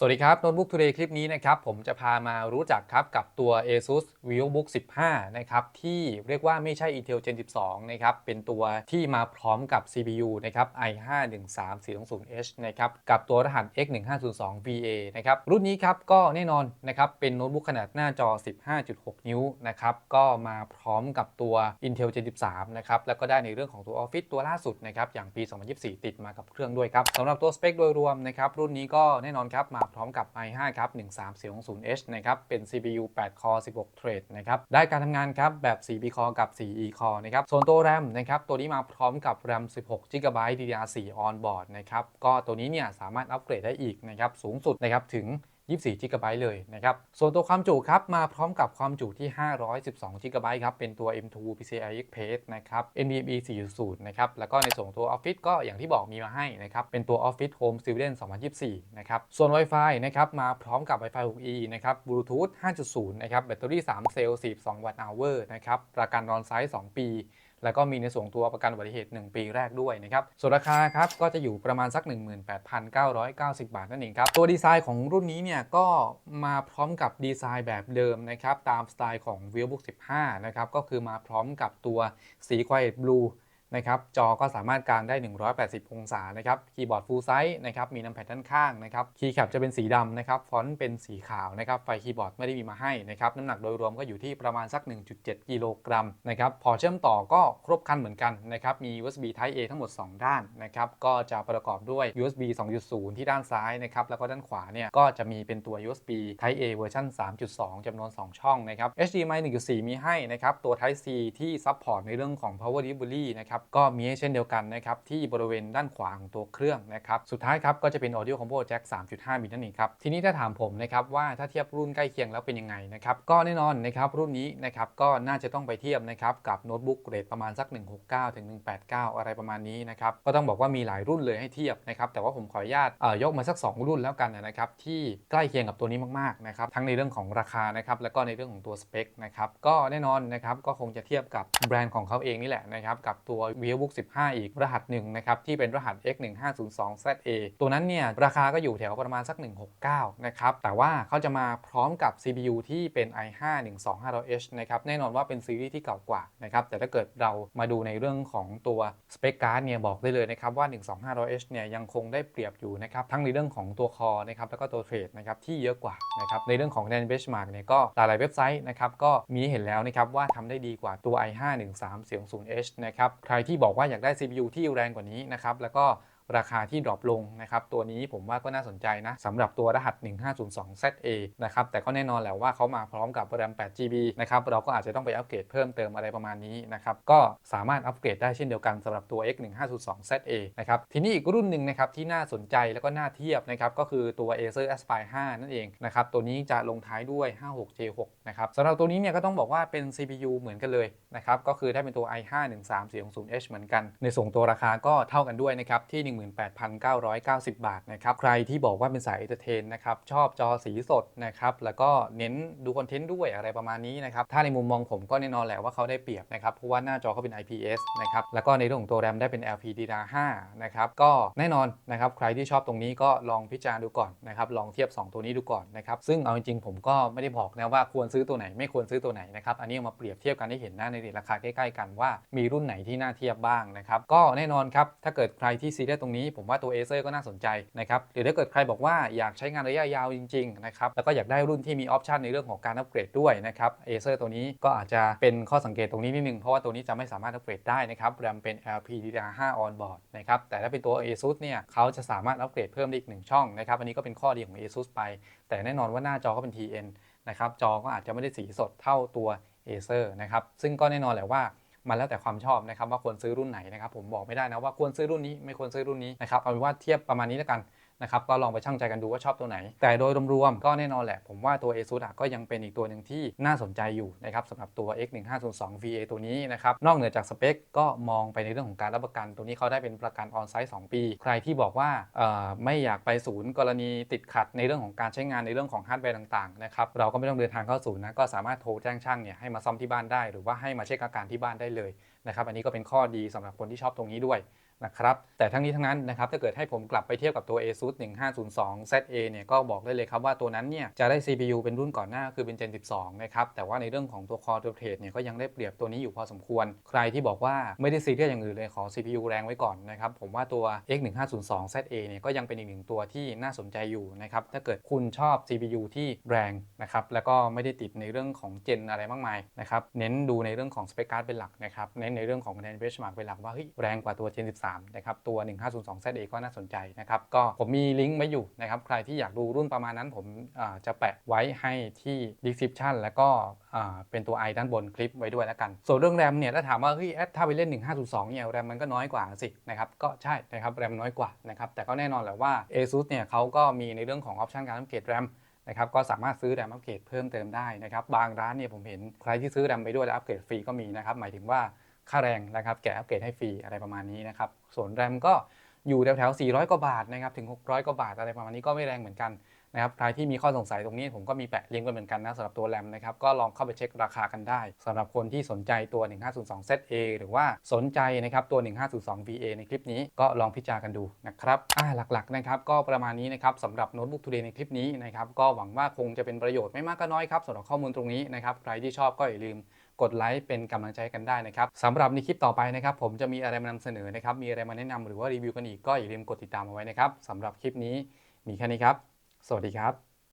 สวัสดีครับโน้ตบุ๊ก Today คลิปนี้นะครับผมจะพามารู้จักครับกับตัว ASUS VivoBook 15 นะครับที่เรียกว่าไม่ใช่ Intel Gen 12 นะครับเป็นตัวที่มาพร้อมกับ CPU นะครับ i5-13400H นะครับกับตัวรหัส X1502VA นะครับรุ่นนี้ครับก็แน่นอนนะครับเป็นโน้ตบุ๊กขนาดหน้าจอ 15.6 นิ้วนะครับก็มาพร้อมกับตัว Intel Gen 13 นะครับแล้วก็ได้ในเรื่องของตัว Office ตัวล่าสุดนะครับอย่างปี 2024 ติดมากับเครื่องด้วยครับสำหรับตัวสเปคโดยรวมนะครับรุ่นนี้ก็แน่นอนครับมาพร้อมกับ i5 ครับ 13400H นะครับเป็น CPU 8 core 16 thread นะครับได้การทำงานครับแบบ 4 B core กับ 4 E core นะครับส่วนตัว RAM นะครับตัวนี้มาพร้อมกับ RAM 16 GB DDR4 on board นะครับก็ตัวนี้เนี่ยสามารถอัปเกรดได้อีกนะครับสูงสุดนะครับถึง 24 g b เลยนะครับ ส่วนตัวความจุครับ มาพร้อมกับความจุที่ 512 g b ครับ เป็นตัว M2 PCI Express นะครับ NVMe 4.0 นะครับ แล้วก็ในส่วนตัว Office ก็อย่างที่บอกมีมาให้นะครับ เป็นตัว Office Home Student 2024 นะครับ ส่วน Wi-Fi นะครับ มาพร้อมกับ Wi-Fi 6E นะครับ Bluetooth 5.0 นะครับ แบตเตอรี่ 3 เซลล์ 42 วัตต์ hour นะครับ ประกันรอนไซส์ 2 ปี แล้วก็มีในส่วนตัวประกันอุบัติเหตุ 1 ปีแรกด้วยนะครับ ส่วนราคาครับก็จะอยู่ประมาณสัก 18,990 บาทนั่นเองครับ ตัวดีไซน์ของรุ่นนี้เนี่ยก็มาพร้อมกับดีไซน์แบบเดิมนะครับตามสไตล์ของ v i e w b o o k 15 นะครับก็คือมาพร้อมกับตัวสี Quiet Blue นะครับจอก็สามารถกางได้ 180 องศานะครับคีย์บอร์ดฟูลไซส์นะครับมีน้ำแผ่นด้านข้างนะครับคีย์แคปจะเป็นสีดำนะครับฟอนต์เป็นสีขาวนะครับไฟคีย์บอร์ดไม่ได้มีมาให้นะครับน้ำหนักโดยรวมก็อยู่ที่ประมาณสัก 1.7 กิโลกรัมนะครับพอเชื่อมต่อก็ครบครันเหมือนกันนะครับมี USB Type A ทั้งหมด 2 ด้านนะครับก็จะประกอบด้วย USB 2.0 ที่ด้านซ้ายนะครับแล้วก็ด้านขวาเนี่ยก็จะมีเป็นตัว USB Type A เวอร์ชัน3.2จำนวน 2 ช่องนะครับ HDMI 1.4 มีให้นะครับตัว Type C ที่ซัพพอร์ตในเรื่องของ Power Delivery นะครับก็มีให้เช่นเดียวกันนะครับที่บริเวณด้านขวาของตัวเครื่องนะครับสุดท้ายครับก็จะเป็น Audio Combo Jack 3.5มิลนั่นเองครับทีนี้ถ้าถามผมนะครับว่าถ้าเทียบรุ่นใกล้เคียงแล้วเป็นยังไงนะครับก็แน่นอนนะครับรุ่นนี้นะครับก็น่าจะต้องไปเทียบนะครับกับโน้ตบุ๊กเรทประมาณสัก 169ถึง189 อะไรประมาณนี้นะครับก็ต้องบอกว่ามีหลายรุ่นเลยให้เทียบนะครับแต่ว่าผมขออนุญาตยกมาสัก 2 รุ่นแล้วกันนะครับที่ใกล้เคียงกับตัวนี้มากๆนะครับทั้งในเรื่องของราคานะครับแล้วก็ในเรื่องของตัวสเปคนะครับก็แน่นอนนะครับก็คงจะเทียบกับแบรนด์ของเขาเองนี่แหละนะครับกับตัว VIVOOK 15 อีกรหัสหนึ่งนะครับที่เป็นรหัส X1502ZA ตัวนั้นเนี่ยราคาก็อยู่แถวประมาณสัก 169 นะครับ แต่ว่าเขาจะมาพร้อมกับ CPU ที่เป็น i5-12500H นะครับแน่นอนว่าเป็นซีรีส์ที่เก่ากว่านะครับแต่ถ้าเกิดเรามาดูในเรื่องของตัวสเปคการ์ดเนี่ยบอกได้เลยนะครับว่า 12500H เนี่ยยังคงได้เปรียบอยู่นะครับทั้งในเรื่องของตัวคอนะครับแล้วก็ตัวเทรดนะครับที่เยอะกว่านะครับในเรื่องของ n a n Benchmark เนี่ยก็หลายๆเว็บไซต์นะครับก็มีเห็นแล้วนะครับว่าทำได้ดีกว่าตัว i5-130H นะครับใครที่บอกว่าอยากได้ CPU ที่แรงกว่านี้นะครับแล้วก็ ราคาที่ดรอปลงนะครับตัวนี้ผมว่าก็น่าสนใจนะสำหรับตัวรหัส 1502ZA นะครับแต่ก็แน่นอนแหละว่าเขามาพร้อมกับ RAM 8GB นะครับเราก็อาจจะต้องไปอัปเกรดเพิ่มเติมอะไรประมาณนี้นะครับก็สามารถอัปเกรดได้เช่นเดียวกันสำหรับตัว X1502ZA นะครับทีนี้อีกรุ่นหนึ่งนะครับที่น่าสนใจแล้วก็น่าเทียบนะครับก็คือตัว Acer Aspire 5 นั่นเองนะครับตัวนี้จะลงท้ายด้วย 56J6 นะครับสำหรับตัวนี้เนี่ยก็ต้องบอกว่าเป็น CPU เหมือนกันเลยนะครับก็คือได้เป็นตัว i5-13400H เหมือนกัน ในส่งตัวราคาก็เท่ากันด้วยนะครับที่18,990 บาทนะครับ ใครที่บอกว่าเป็นสายเอนเตอร์เทนนะครับ ชอบจอสีสดนะครับ แล้วก็เน้นดูคอนเทนต์ด้วยอะไรประมาณนี้นะครับ ถ้าในมุมมองผมก็แน่นอนแหละว่าเขาได้เปรียบนะครับ เพราะว่าหน้าจอเขาเป็น IPS นะครับ แล้วก็ในเรื่องของตัวแรมได้เป็น LPDDR5 นะครับ ก็แน่นอนนะครับ ใครที่ชอบตรงนี้ก็ลองพิจารณาดูก่อนนะครับ ลองเทียบ 2 ตัวนี้ดูก่อนนะครับ ซึ่งเอาจริงๆผมก็ไม่ได้บอกนะว่าควรซื้อตัวไหนไม่ควรซื้อตัวไหนนะครับ อันนี้มาเปรียบเทียบกันให้เห็นหน้าในราคาใกล้ๆกันว่ามีรุ่นไหนที่น่าเทียบบ้างนะครับ ก็แน่นอนครับถ้าเกิดใครที่ซีเรียสตรงนี้ผมว่าตัว Acer ก็น่าสนใจนะครับหรือถ้าเกิดใครบอกว่าอยากใช้งานระยะยาวจริงๆนะครับแล้วก็อยากได้รุ่นที่มีออปชันในเรื่องของการอัปเกรดด้วยนะครับ Acer ตัวนี้ก็อาจจะเป็นข้อสังเกตตรงนี้นิดนึงเพราะว่าตัวนี้จะไม่สามารถอัปเกรดได้นะครับแรมเป็น LPDDR5 on board นะครับแต่ถ้าเป็นตัว ASUS เนี่ยเขาจะสามารถอัปเกรดเพิ่มได้อีกหนึ่งช่องนะครับอันนี้ก็เป็นข้อดีของ ASUS ไป แต่แน่นอนว่าหน้าจอก็เป็น TN นะครับจอก็อาจจะไม่ได้สีสดเท่าตัว Acer นะครับซึ่งก็แน่นอนแหละว่า มันแล้วแต่ความชอบนะครับว่าควรซื้อรุ่นไหนนะครับผมบอกไม่ได้นะว่าควรซื้อรุ่นนี้ไม่ควรซื้อรุ่นนี้นะครับเอาเป็นว่าเทียบประมาณนี้แล้วกัน นะครับก็ลองไปช่างใจกันดูว่าชอบตัวไหน แต่โดยรวมๆก็แน่นอนแหละ ผมว่าตัว ASUS ก็ยังเป็นอีกตัวหนึ่งที่น่าสนใจอยู่นะครับสำหรับตัว X1502VA ตัวนี้นะครับนอกเหนือจากสเปคก็มองไปในเรื่องของการรับประกัน ตัวนี้เขาได้เป็นประกันออนไซต์2ปี ใครที่บอกว่าไม่อยากไปศูนย์กรณีติดขัดในเรื่องของการใช้งานในเรื่องของฮาร์ดแวร์ต่างๆนะครับเราก็ไม่ต้องเดินทางเข้าศูนย์นะก็สามารถโทรแจ้งช่างเนี่ยให้มาซ่อมที่บ้านได้ หรือว่าให้มาเช็คอาการที่บ้านได้เลยนะครับอันนี้ก็เป็นข้อดีสำหรับคนที่ชอบตรงนี้ด้วย นะครับแต่ทั้งนี้ทั้งนั้นนะครับถ้าเกิดให้ผมกลับไปเทียบกับตัว ASUS 1502 ZA เนี่ยก็บอกได้เลยครับว่าตัวนั้นเนี่ยจะได้ CPU เป็นรุ่นก่อนหน้าคือเป็น Gen 12 นะครับ แต่ว่าในเรื่องของตัว Core Rotate เนี่ยก็ยังได้เปรียบตัวนี้อยู่พอสมควร ใครที่บอกว่าไม่ได้ซีเรียสอย่างอื่นเลยขอ CPU แรงไว้ก่อนนะครับ ผมว่าตัว X1502 ZA เนี่ยก็ยังเป็นอีกหนึ่งตัวที่น่าสนใจอยู่นะครับถ้าเกิดคุณชอบ CPU ที่แรงนะครับแล้วก็ไม่ได้ติดในเรื่องของเจนอะไรมากมายนะครับเน้นดูในเรื่องของสเปคการ์ดเป็นหลักนะครับเน้นในเรื่องของคะแนน benchmark เป็นหลักว่าเฮ้ยแรงกว่าตัว Gen 13นะครับตัว 1502 ZA ก็น่าสนใจนะครับก็ผมมีลิงก์ไว้อยู่นะครับใครที่อยากดูรุ่นประมาณนั้นผมจะแปะไว้ให้ที่ description แล้วก็เป็นตัว i ด้านบนคลิปไว้ด้วยแล้วกัน ส่วนเรื่องแรมเนี่ยถ้าถามว่าเฮ้ยแอดถ้าไปเล่น 1502เนี่ยแรมมันก็น้อยกว่าสินะครับก็ใช่นะครับแรมน้อยกว่านะครับแต่ก็แน่นอนแหละว่า ASUS เนี่ยเขาก็มีในเรื่องของออปชันการอัปเกรดแรมนะครับก็สามารถซื้อแรมอัปเกรดเพิ่มเติมได้นะครับบางร้านเนี่ยผมเห็นใครที่ซื้อแรมไปด้วยแล้วอัปเกรดฟรีก็มีนะครับหมายถึงว่า ค่าแรงนะครับแกะอัปเกรดให้ฟรีอะไรประมาณนี้นะครับส่วนแรมก็อยู่แถวๆ400 กว่าบาทนะครับถึง 600 กว่าบาทอะไรประมาณนี้ก็ไม่แรงเหมือนกัน นะครับใครที่มีข้อสงสัยตรงนี้ผมก็มีแปะลิงก์ไว้เหมือนกันนะสำหรับตัวแรมนะครับก็ลองเข้าไปเช็คราคากันได้สำหรับคนที่สนใจตัว 1502 ZA หรือว่าสนใจนะครับตัว 1502 VA ในคลิปนี้ก็ลองพิจารณากันดูนะครับอ่าหลักๆนะครับก็ประมาณนี้นะครับสำหรับโน้ตบุ๊กทูเดย์ในคลิปนี้นะครับก็หวังว่าคงจะเป็นประโยชน์ไม่มากก็น้อยครับสำหรับข้อมูลตรงนี้นะครับใครที่ชอบก็อย่าลืมกดไลค์เป็นกำลังใจกันได้นะครับสำหรับในคลิปต่อไปนะครับ ผมจะมีอะไรมานำเสนอนะครับ มีอะไรมาแนะนำหรือว่ารีวิวกันอีกก็อย่าลืมกดติดตามเอาไว้นะครับสำหรับคลิปนี้มีแค่นี้ครับ สวัสดีครับ